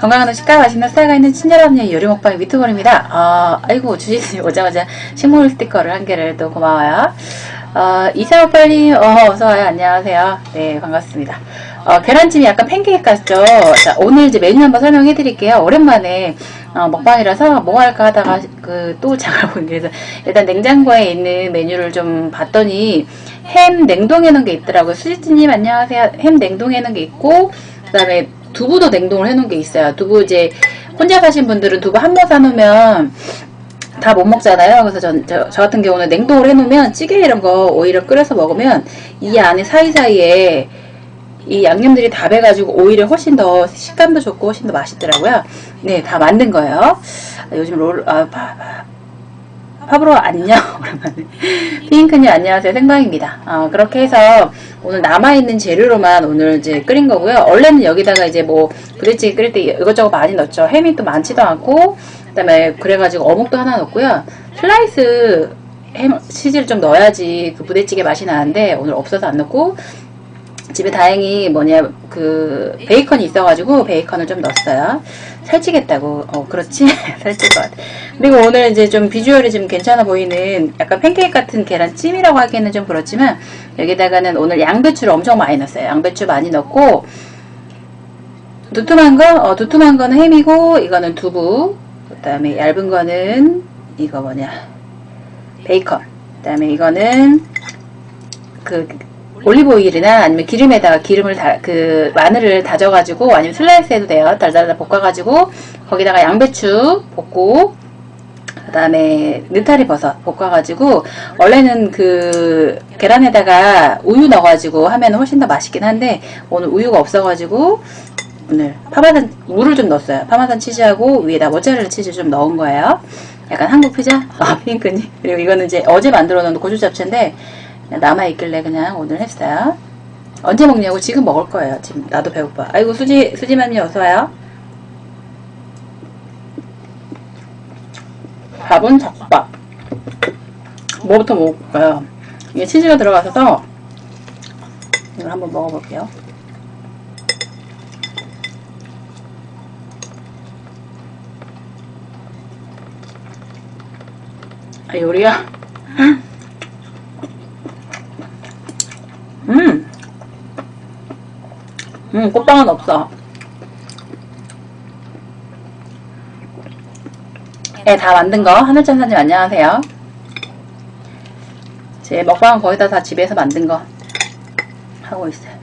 건강한 식가 맛있는 쌀가 있는 친절한 요리 먹방 유튜버입니다. 어, 아이고 주지님 오자마자 식물 스티커를 한 개를 또 고마워요. 어, 이사오빨님 어, 어서와요. 안녕하세요. 네 반갑습니다. 어, 계란찜이 약간 팬케이크 같죠? 자, 오늘 이제 메뉴 한번 설명해 드릴게요. 오랜만에 어, 먹방이라서 뭐 할까 하다가 그 또 장을 보니 그래서 일단 냉장고에 있는 메뉴를 좀 봤더니 햄 냉동해 놓은 게 있더라고요. 수지님 안녕하세요. 햄 냉동해 놓은 게 있고 그다음에 두부도 냉동을 해 놓은 게 있어요. 두부 이제 혼자 사신 분들은 두부 한 번 사놓으면 다 못 먹잖아요. 그래서 전, 저, 저 같은 경우는 냉동을 해놓으면 찌개 이런 거 오히려 끓여서 먹으면 이 안에 사이사이에 이 양념들이 다 배가지고 오히려 훨씬 더 식감도 좋고 훨씬 더 맛있더라고요. 네, 다 만든 거예요. 아, 요즘 롤, 아, 파, 파, 파브로 안녕. 오랜만에. 핑크님 안녕하세요. 생방입니다. 어, 그렇게 해서 오늘 남아있는 재료로만 오늘 이제 끓인 거고요. 원래는 여기다가 이제 뭐 부대찌개 끓일 때 이것저것 많이 넣었죠. 햄이 또 많지도 않고, 그 다음에 그래가지고 어묵도 하나 넣었고요. 슬라이스 햄, 치즈를 좀 넣어야지 그 부대찌개 맛이 나는데 오늘 없어서 안 넣고, 집에 다행히 뭐냐 그 베이컨이 있어가지고 베이컨을 좀 넣었어요. 살찌겠다고. 어 그렇지 살찔 것 같아. 그리고 오늘 이제 좀 비주얼이 좀 괜찮아 보이는 약간 팬케이크 같은 계란찜이라고 하기에는 좀 그렇지만 여기다가는 오늘 양배추를 엄청 많이 넣었어요. 양배추 많이 넣고 두툼한 거, 어, 두툼한 거는 햄이고 이거는 두부. 그다음에 얇은 거는 이거 뭐냐 베이컨. 그다음에 이거는 그 올리브 오일이나 아니면 기름에다가 기름을 다, 그 마늘을 다져가지고 아니면 슬라이스 해도 돼요. 달달달 볶아가지고 거기다가 양배추 볶고 그 다음에 느타리 버섯 볶아가지고 원래는 그 계란에다가 우유 넣어가지고 하면 훨씬 더 맛있긴 한데 오늘 우유가 없어가지고 오늘 파마산 물을 좀 넣었어요. 파마산 치즈하고 위에다 모짜렐라 치즈 좀 넣은 거예요. 약간 한국 피자? 아 핑크니 그리고 이거는 이제 어제 만들어 놓은 고추 잡채인데 남아있길래 그냥 오늘 했어요. 언제 먹냐고 지금 먹을 거예요. 지금 나도 배고파. 아이고 수지 수지맘님 어서 와요. 밥은 덮밥. 뭐부터 먹을까요? 이게 치즈가 들어가서 이걸 한번 먹어볼게요. 아 요리야. 음. 음, 꽃빵은 없어. 네, 다 만든 거. 하늘천사님 안녕하세요. 제 먹방은 거의 다, 다 집에서 만든 거 하고 있어요.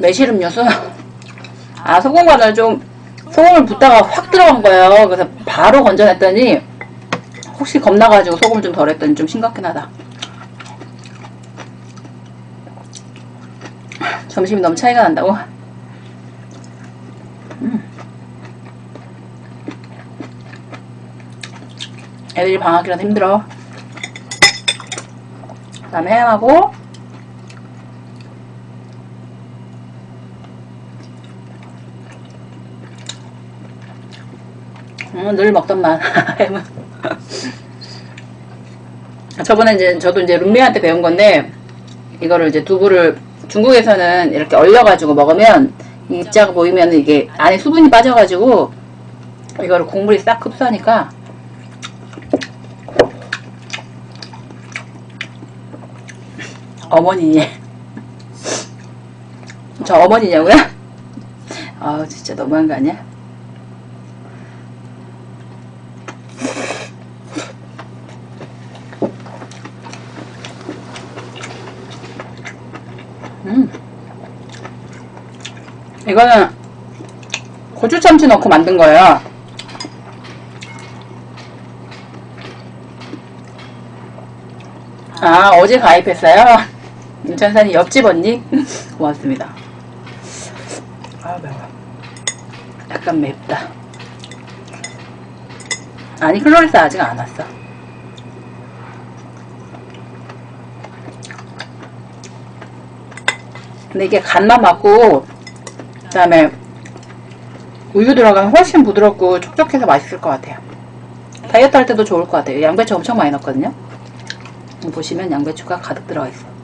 매실 음료수? 아, 소금간을 좀, 소금을 붓다가 확 들어간 거예요. 그래서 바로 건져냈더니, 혹시 겁나가지고 소금을 좀 덜 했더니 좀 심각긴 하다. 점심이 너무 차이가 난다고? 음. 애들이 방학이라서 힘들어. 그 다음에 햄하고, 음, 늘 먹던 맛. 저번에 이제 저도 이제 룸메한테 배운 건데 이거를 이제 두부를 중국에서는 이렇게 얼려가지고 먹으면 이 입자가 보이면 이게 안에 수분이 빠져가지고 이거를 국물이 싹 흡수하니까 어머니 저 어머니냐고요? 아 진짜 너무한 거 아니야? 이거는 고추 참치 넣고 만든 거예요. 아, 어제 가입했어요? 인천산이 옆집 언니? 고맙습니다. 아, 매워. 약간 맵다. 아니, 클로리스 아직 안 왔어. 근데 이게 간만 맞고 그 다음에 우유 들어가면 훨씬 부드럽고 촉촉해서 맛있을 것 같아요. 다이어트 할 때도 좋을 것 같아요. 양배추 엄청 많이 넣었거든요. 보시면 양배추가 가득 들어가 있어요.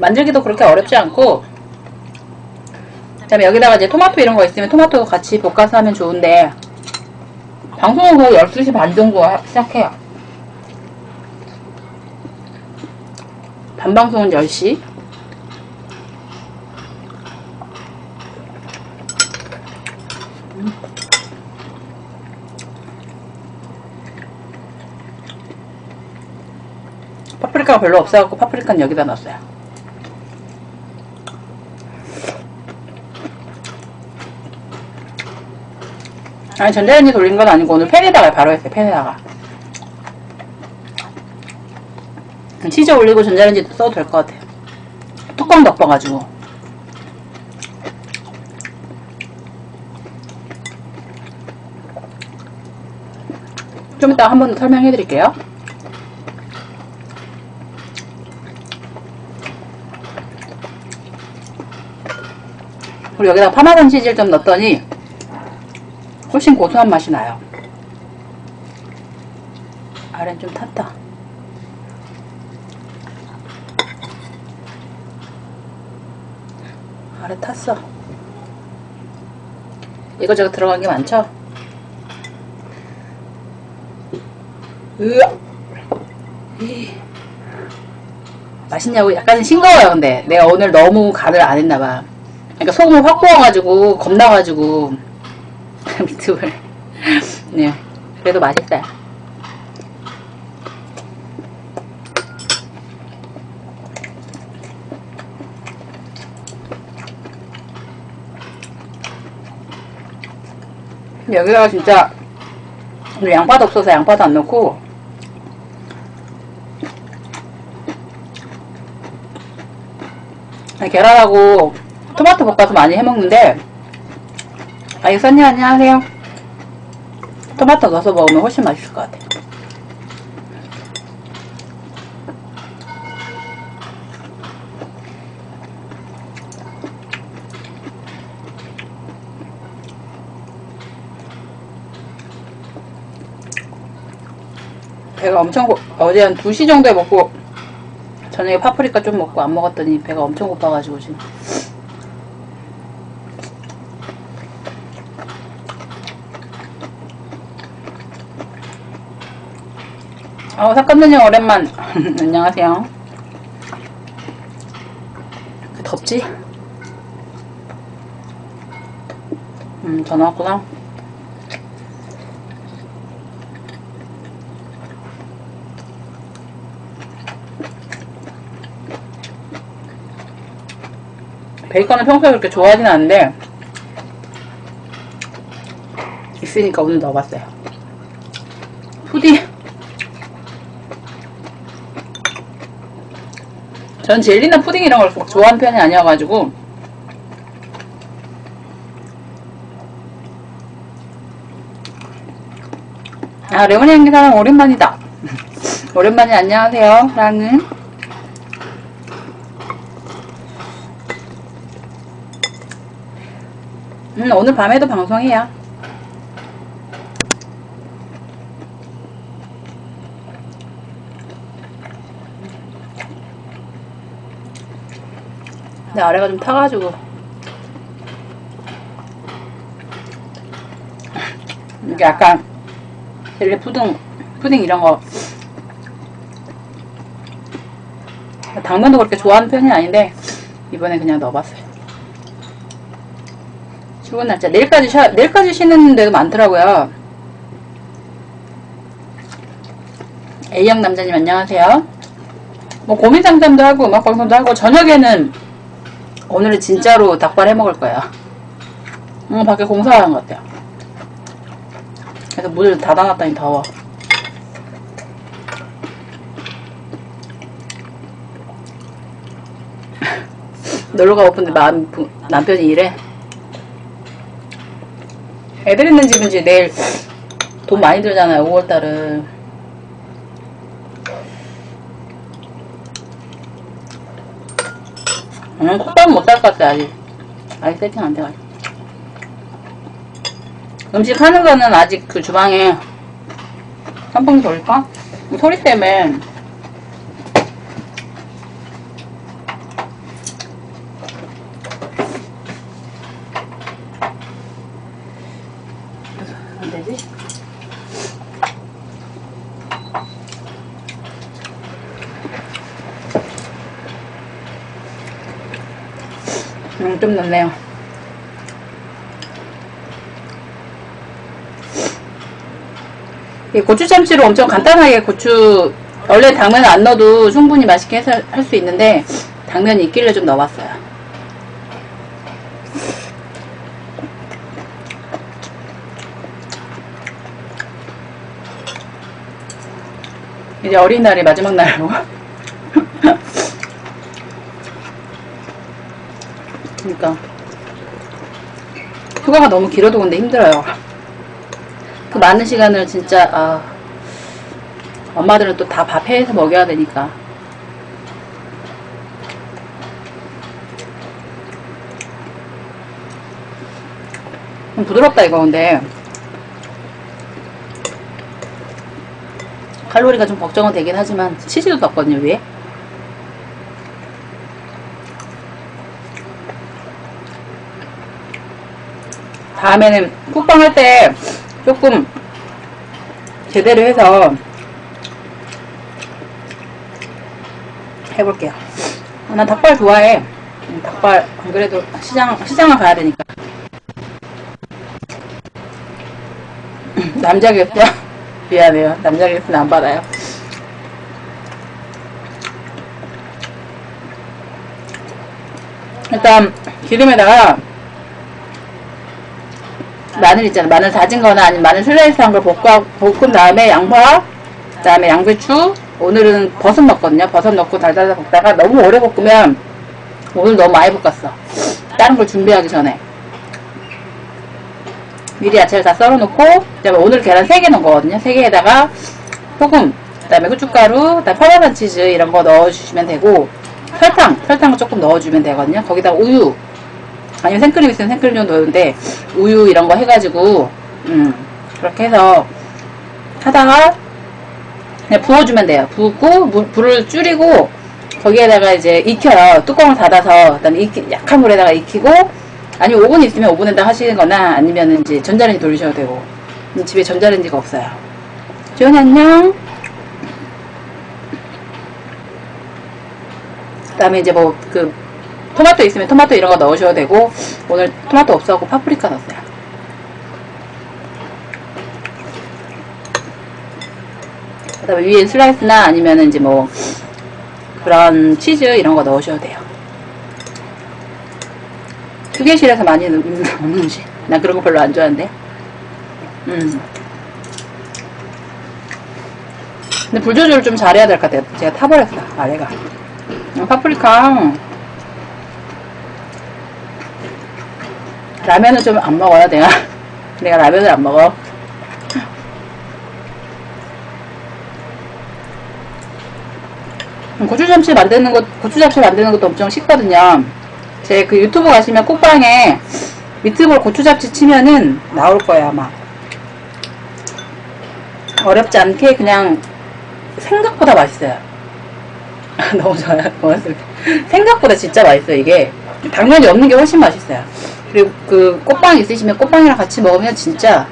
만들기도 그렇게 어렵지 않고 그다음에 여기다가 이제 토마토 이런 거 있으면 토마토 같이 볶아서 하면 좋은데 방송은 거의 12시 반 정도 하- 시작해요. 반방송은 10시. 파프리카가 별로 없어갖고 파프리카는 여기다 넣었어요. 아니 전자레인지 돌린 건 아니고 오늘 팬에다가 바로 했어요 팬에다가. 치즈 올리고 전자레인지 써도 될 것 같아요. 뚜껑 덮어가지고. 좀 이따 한 번 더 설명해 드릴게요. 그리고 여기다가 파마산 치즈를 좀 넣었더니 훨씬 고소한 맛이 나요. 아래는 좀 탔다. 아래 탔어. 이거저거 들어간 게 많죠? 으아! 이. 맛있냐고 약간 싱거워요, 근데. 내가 오늘 너무 간을 안 했나봐. 그러니까 소금을 확 부어가지고, 겁나가지고, 미트볼. 네. 그래도 맛있어요. 여기다가 진짜 양파도 없어서 양파도 안 넣고 계란하고 토마토 볶아서 많이 해먹는데 아이 선님 안녕하세요. 토마토 넣어서 먹으면 훨씬 맛있을 것 같아요. 배가 엄청 고, 어제 한 2시 정도에 먹고 저녁에 파프리카 좀 먹고 안 먹었더니 배가 엄청 고파가지고 지금 어, 사건느님 오랜만. 안녕하세요. 그 덥지? 음, 전화 왔구나. 베이컨은 평소에 그렇게 좋아하진 않는데, 있으니까 오늘 넣어봤어요. 푸디. 전 젤리나 푸딩 이런 걸막 좋아하는 편이 아니어가지고. 아 레몬이 형님 사랑 오랜만이다. 오랜만에 안녕하세요. 사랑은 음 오늘 밤에도 방송해요 근데 아래가 좀 타가지고 이게 약간 젤리 푸딩 푸딩 이런 거 당면도 그렇게 좋아하는 편이 아닌데 이번에 그냥 넣어봤어요. 출근 날짜 내일까지 쉬 내일까지 쉬는 데도 많더라고요. A형 남자님 안녕하세요. 뭐 고민 상담도 하고 음악 방송도 하고 저녁에는 오늘은 진짜로 닭발 해 먹을 거예요. 응, 밖에 공사하는 것 같아요. 그래서 문을 닫아놨더니 더워. 놀러 가고 싶은데 남, 부- 남편이 이래. 애들 있는 집인지 내일 돈 많이 들잖아요, 5월달은. 음, 콧밥은 못 같아, 아직. 아직 세팅 안 돼가지고. 음식 하는 거는 아직 그 주방에 선풍기 돌릴까? 소리 때문에 안 되지? 음, 좀 넣네요. 이 고추참치로 엄청 간단하게 고추 원래 당면 안 넣어도 충분히 맛있게 할 수 있는데 당면이 있길래 좀 넣어봤어요. 이제 어린날이 마지막 날로 그러니까. 휴가가 너무 길어도 근데 힘들어요. 그 많은 시간을 진짜 아, 엄마들은 또 다 밥 해서 먹여야 되니까. 좀 부드럽다 이거 근데. 칼로리가 좀 걱정은 되긴 하지만 치즈도 넣었거든요 위에 다음에는 쿡방 할 때 조금 제대로 해서 해볼게요. 아, 난 닭발 좋아해. 음, 닭발 안 그래도 시장 시장을 가야 되니까. 남자 게스트 미안해요. 남자 게스트는 안 받아요. 일단 기름에다가 마늘 있잖아. 마늘 다진 거나 아니면 마늘 슬라이스 한 걸 볶아, 볶은 다음에 양파, 그 다음에 양배추, 오늘은 버섯 넣었거든요. 버섯 넣고 달달달 볶다가 너무 오래 볶으면 오늘 너무 많이 볶았어. 다른 걸 준비하기 전에. 미리 야채를 다 썰어 놓고, 그 다음에 오늘 계란 3개 넣은 거거든요. 3개에다가 소금, 그 다음에 후춧가루, 그 다음에 파마산 치즈 이런 거 넣어주시면 되고, 설탕, 설탕을 조금 넣어주면 되거든요. 거기다가 우유, 아니면 생크림 있으면 생크림 좀 넣는데 우유 이런 거 해가지고 음 그렇게 해서 하다가 그냥 부어주면 돼요. 붓고 물, 불을 줄이고 거기에다가 이제 익혀요. 뚜껑을 닫아서 그다음에 익히, 약한 물에다가 익히고 아니면 오븐 있으면 오븐에다 하시는 거나 아니면 이제 전자레인지 돌리셔도 되고 집에 전자레인지가 없어요. 조연 안녕. 그다음에 이제 뭐그 토마토 있으면 토마토 이런 거 넣으셔도 되고 오늘 토마토 없어갖고 파프리카 넣었어요. 그다음에 위에 슬라이스나 아니면 이제 뭐 그런 치즈 이런 거 넣으셔도 돼요. 휴게실에서 많이 넣는 음식. 나 그런 거 별로 안 좋아하는데. 음. 근데 불 조절을 좀 잘해야 될 것 같아요. 제가 타버렸어, 아래가. 어, 파프리카. 라면은 좀 안 먹어요, 내가. 내가 라면을 안 먹어. 음, 고추잡채 만드는 것, 고추잡채 만드는 것도 엄청 쉽거든요. 제 그 유튜브 가시면 꼭방에 미트볼 고추잡채 치면은 나올 거예요, 아마. 어렵지 않게 그냥 생각보다 맛있어요. 너무 좋아요. 생각보다 진짜 맛있어요, 이게. 당면이 없는 게 훨씬 맛있어요. 그리고 그 꽃빵 있으시면 꽃빵이랑 같이 먹으면 진짜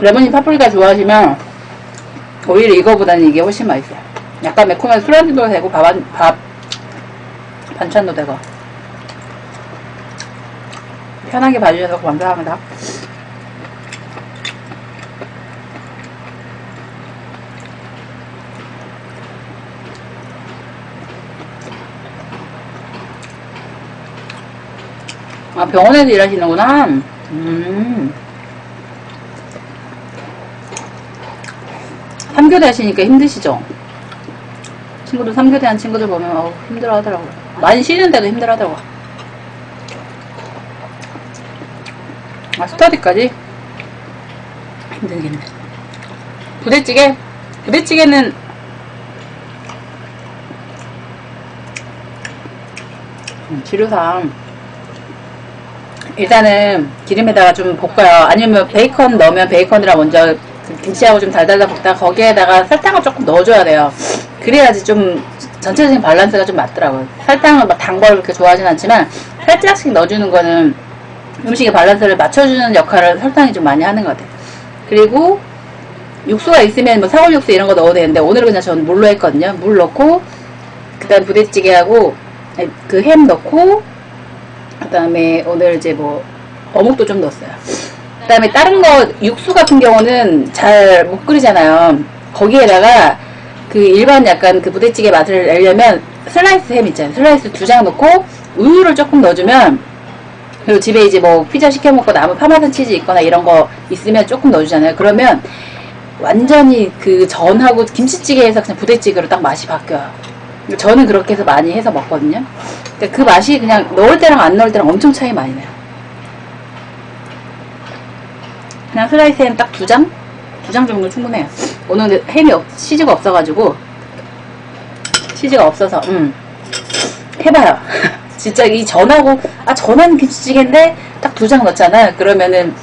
레몬이 파프리카 좋아하시면 오히려 이거보다는 이게 훨씬 맛있어요. 약간 매콤해서 술안주도 되고 밥, 안- 밥 반찬도 되고 편하게 봐주셔서 감사합니다. 아, 병원에서 일하시는구나. 음. 3교대 하시니까 힘드시죠? 친구들 3교대 한 친구들 보면 어우, 힘들어 하더라고요. 많이 쉬는데도 힘들어 하더라고요. 아, 스터디까지? 힘들겠네. 부대찌개? 부대찌개는 음, 재료상 일단은 기름에다가 좀 볶아요. 아니면 베이컨 넣으면 베이컨이랑 먼저 그 김치하고 좀 달달달 볶다 거기에다가 설탕을 조금 넣어줘야 돼요. 그래야지 좀 전체적인 밸런스가 좀 맞더라고요. 설탕을 막 단 걸 그렇게 좋아하진 않지만 살짝씩 넣어주는 거는 음식의 밸런스를 맞춰주는 역할을 설탕이 좀 많이 하는 것 같아요. 그리고 육수가 있으면 뭐 사골 육수 이런 거 넣어도 되는데 오늘은 그냥 전 물로 했거든요. 물 넣고 그다음 부대찌개하고 그 햄 넣고 그다음에 오늘 이제 뭐 어묵도 좀 넣었어요. 그다음에 다른 거 육수 같은 경우는 잘 못 끓이잖아요. 거기에다가 그 일반 약간 그 부대찌개 맛을 내려면 슬라이스 햄 있잖아요. 슬라이스 두 장 넣고 우유를 조금 넣어주면 그리고 집에 이제 뭐 피자 시켜 먹고 남은 파마산 치즈 있거나 이런 거 있으면 조금 넣어주잖아요. 그러면 완전히 그 전하고 김치찌개에서 그냥 부대찌개로 딱 맛이 바뀌어요. 저는 그렇게 해서 많이 해서 먹거든요. 근데 그 맛이 그냥 넣을 때랑 안 넣을 때랑 엄청 차이 많이 나요. 그냥 슬라이스 햄 딱 두 장? 두 장 정도 충분해요. 오늘 햄이 없, 치즈가 없어가지고 치즈가 없어서 음 해봐요. 진짜 이 전하고 아 전하는 김치찌개인데 딱 두 장 넣잖아요. 그러면은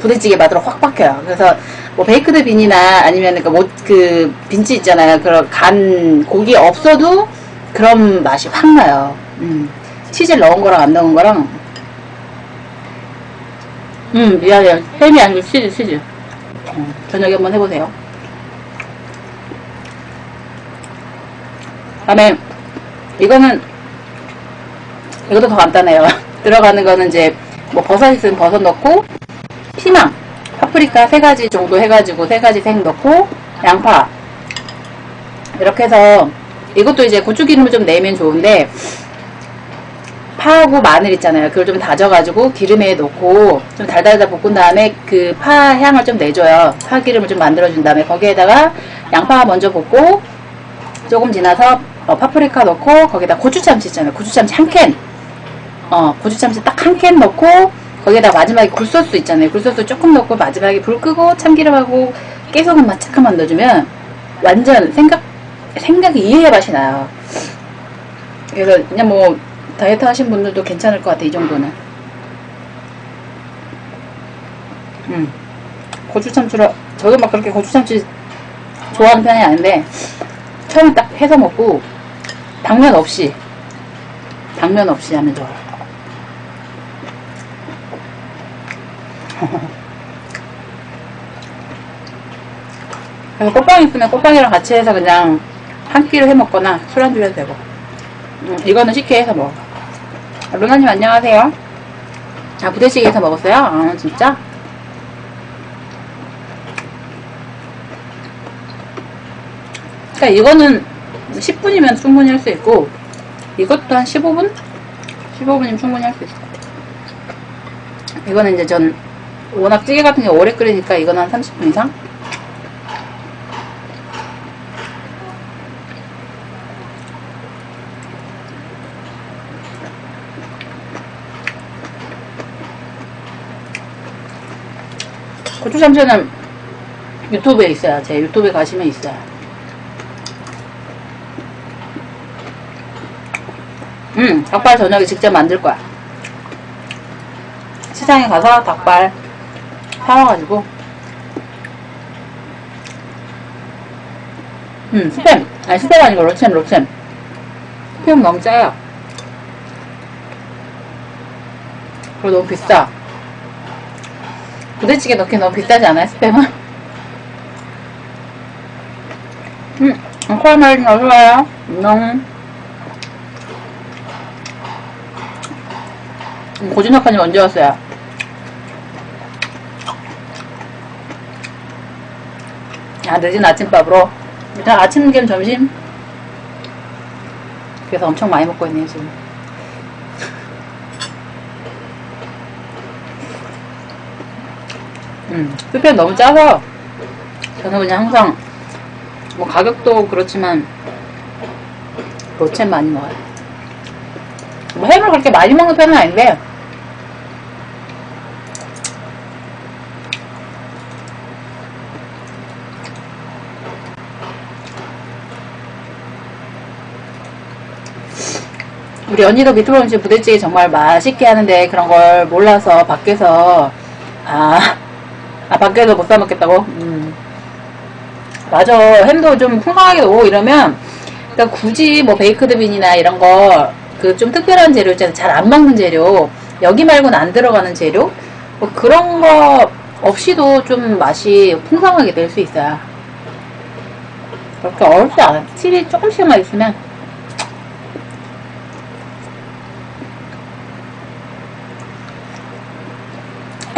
부대찌개 맛으로 확 바뀌어요. 그래서 뭐 베이크드 빈이나 아니면 그, 뭐, 그 빈치 있잖아요. 그런 간 고기 없어도 그런 맛이 확 나요. 음. 치즈를 넣은 거랑 안 넣은 거랑 음 미안해요. 햄이 아니고 치즈 치즈. 음, 저녁에 한번 해보세요. 다음에 이거는 이것도 더 간단해요. 들어가는 거는 이제 뭐 버섯 있으면 버섯 넣고 피망, 파프리카 세 가지 정도 해가지고 세 가지 생 넣고 양파 이렇게 해서 이것도 이제 고추기름을 좀 내면 좋은데 파하고 마늘 있잖아요. 그걸 좀 다져가지고 기름에 넣고 좀 달달달 볶은 다음에 그 파 향을 좀 내줘요. 파 기름을 좀 만들어준 다음에 거기에다가 양파 먼저 볶고 조금 지나서 어, 파프리카 넣고 거기다 고추참치 있잖아요. 고추참치 한 캔. 어, 고추참치 딱 한 캔 넣고 거기에다 마지막에 굴소스 있잖아요. 굴소스 조금 넣고 마지막에 불 끄고 참기름하고 깨소금만 착한만 넣어주면 완전 생각 생각이 이해의 맛이 나요. 그래서 그냥 뭐 다이어트 하신 분들도 괜찮을 것 같아 이 정도는. 음 고추 참치로 저도 막 그렇게 고추 참치 좋아하는 편이 아닌데 처음에 딱 해서 먹고 당면 없이 당면 없이 하면 좋아요. 그래서 꽃빵 있으면 꽃빵이랑 같이 해서 그냥 한 끼를 해 먹거나 술안주 해도 되고 음, 이거는 쉽게 해서 먹어 아, 루나님 안녕하세요 아 부대찌개 해서 먹었어요? 아 진짜? 그러니까 이거는 10분이면 충분히 할 수 있고 이것도 한 15분? 15분이면 충분히 할 수 있어 이거는 이제 전 워낙 찌개 같은 게 오래 끓이니까 이건 한 30분 이상? 고추참치는 유튜브에 있어요. 제 유튜브에 가시면 있어요. 음, 닭발 저녁에 직접 만들 거야. 시장에 가서 닭발 사와가지고 음, 스팸. 아니, 스팸 아니고 로챔, 로챔. 스팸 너무 짜요. 그리고 너무 비싸. 부대찌개 넣기 너무 비싸지 않아요, 스팸은? 음, 코알말린 어서와요. 안녕. 음, 고진혁하님 언제 왔어요? 아, 늦은 아침밥으로. 일단 아침 겸 점심? 그래서 엄청 많이 먹고 있네요, 지금. 음, 흡연 너무 짜서 저는 그냥 항상 뭐 가격도 그렇지만 로체 많이 먹어요. 뭐 햄을 그렇게 많이 먹는 편은 아닌데 우리 언니도 비트로 음식 부대찌개 정말 맛있게 하는데 그런 걸 몰라서 밖에서 아 아 밖에서 못 사 먹겠다고? 음. 맞아. 햄도 좀 풍성하게 오고 이러면 그러니까 굳이 뭐 베이크드 빈이나 이런 거 그 좀 특별한 재료 있잖아요. 잘안 먹는 재료. 여기 말고는 안 들어가는 재료. 뭐 그런 거 없이도 좀 맛이 풍성하게 될 수 있어요. 그렇게 어렵지 않아. 칠이 조금씩만 있으면.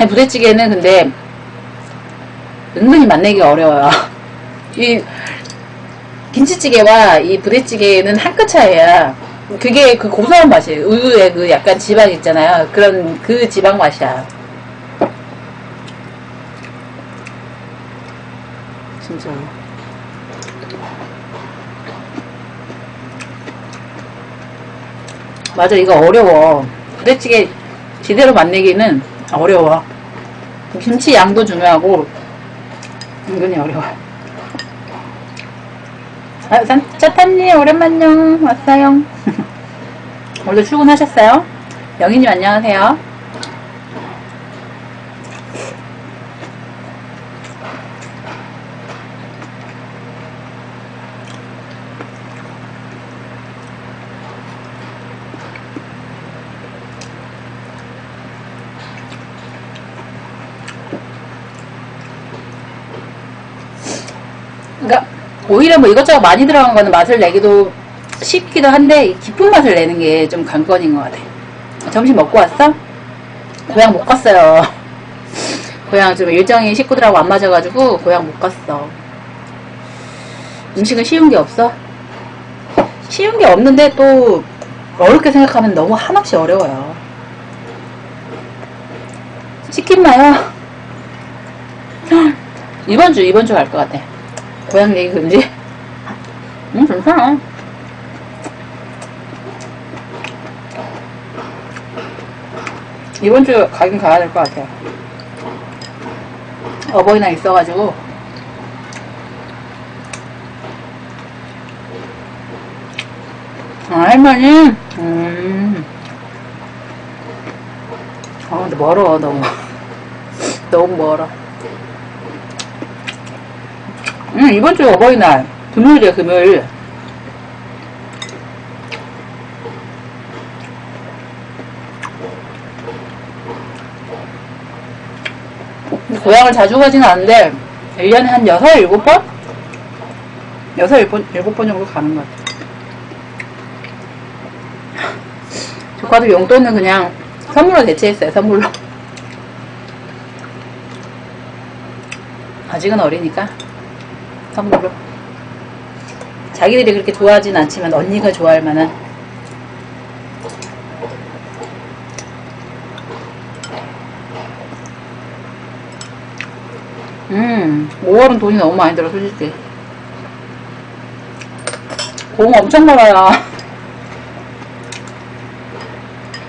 부대찌개는 근데 은근히 맛내기가 어려워요. 이 김치찌개와 이 부대찌개는 한 끗 차이야. 그게 그 고소한 맛이에요. 우유에 그 약간 지방 있잖아요. 그런 그 지방 맛이야. 진짜. 맞아, 이거 어려워. 부대찌개 제대로 맛내기는 어려워. 김치 양도 중요하고 은근히 어려워. 아, 산- 짜탄님 오랜만요. 왔어요. 오늘도 출근하셨어요? 영희님 안녕하세요. 그러니까 오히려 뭐 이것저것 많이 들어간 거는 맛을 내기도 쉽기도 한데 이 깊은 맛을 내는 게 좀 관건인 것 같아. 점심 먹고 왔어? 고향 못 갔어요. 고향 좀 일정이 식구들하고 안 맞아가지고 고향 못 갔어. 음식은 쉬운 게 없어? 쉬운 게 없는데 또 어렵게 생각하면 너무 한없이 어려워요. 치킨 마요. 이번 주 이번 주 갈 것 같아. 고향 얘기 금지? 음, 괜찮아. 이번 주 가긴 가야 될 것 같아요. 어버이날 있어가지고. 아, 할머니? 음. 아, 근데 멀어, 너무. 너무 멀어. 응, 이번 주 어버이날. 금요일이야, 금요일. 고향을 자주 가지는 않는데, 1년에 한 6, 7번? 6, 7번, 7번 정도 가는 것 같아. 조카도 용돈은 그냥 선물로 대체했어요, 선물로. 아직은 어리니까. 선물로. 자기들이 그렇게 좋아하진 않지만 언니가 좋아할 만한. 음 5월은 돈이 너무 많이 들어 솔직히. 공 엄청 멀어요.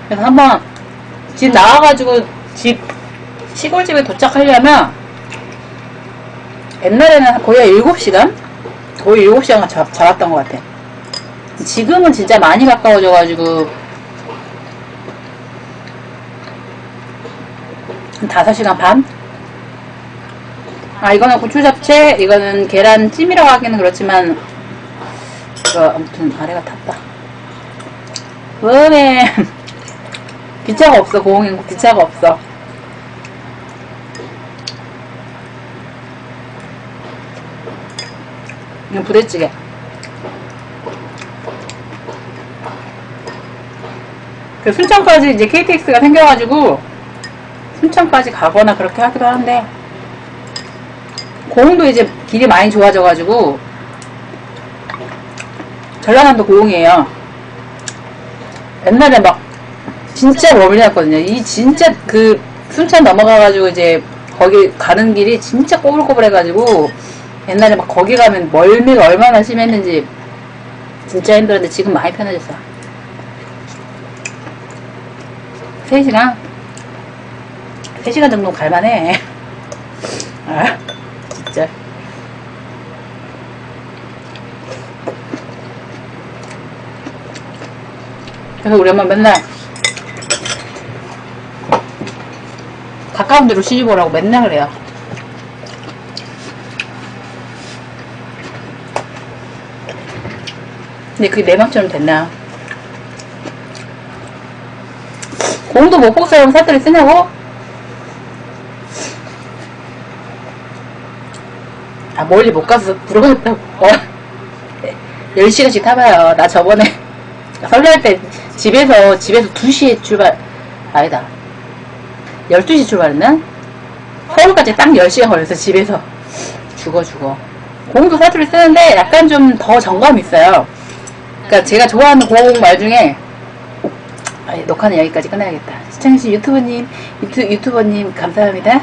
그래서 한번 집 나와가지고 집 시골집에 도착하려면 옛날에는 거의 7시간? 거의 7시간 잡, 잡았던 것 같아. 지금은 진짜 많이 가까워져가지고, 한 5시간 반? 아, 이거는 고추 잡채, 이거는 계란찜이라고 하기는 그렇지만, 이거, 아무튼, 아래가 탔다. 왜 기차가 없어, 고흥행 기차가 없어. 이건 부대찌개. 그 순천까지 이제 KTX가 생겨가지고 순천까지 가거나 그렇게 하기도 하는데 고흥도 이제 길이 많이 좋아져가지고 전라남도 고흥이에요. 옛날에 막 진짜 멀리 갔거든요. 이 진짜 그 순천 넘어가가지고 이제 거기 가는 길이 진짜 꼬불꼬불해가지고 옛날에 막 거기 가면 멀미가 얼마나 심했는지 진짜 힘들었는데 지금 많이 편해졌어. 3시간? 3시간 정도 갈만해. 아, 진짜. 그래서 우리 엄마 맨날 가까운 데로 시집 오라고 맨날 그래요. 근데 그게 내 맘처럼 됐나? 공도 못볼 사람 사투리 쓰냐고? 아, 멀리 못 가서 부러웠다고. 어. 10시간씩 타봐요. 나 저번에 설날 때 집에서, 집에서 2시에 출발, 아니다. 12시 출발했나? 서울까지 딱 10시간 걸려서 집에서. 죽어, 죽어. 공도 사투리 쓰는데 약간 좀 더 정감 있어요. 그러니까 제가 좋아하는 공말 중에 아, 녹화는 여기까지 끝나야겠다. 시청해주신 유튜버님, 유튜, 유튜버님 감사합니다.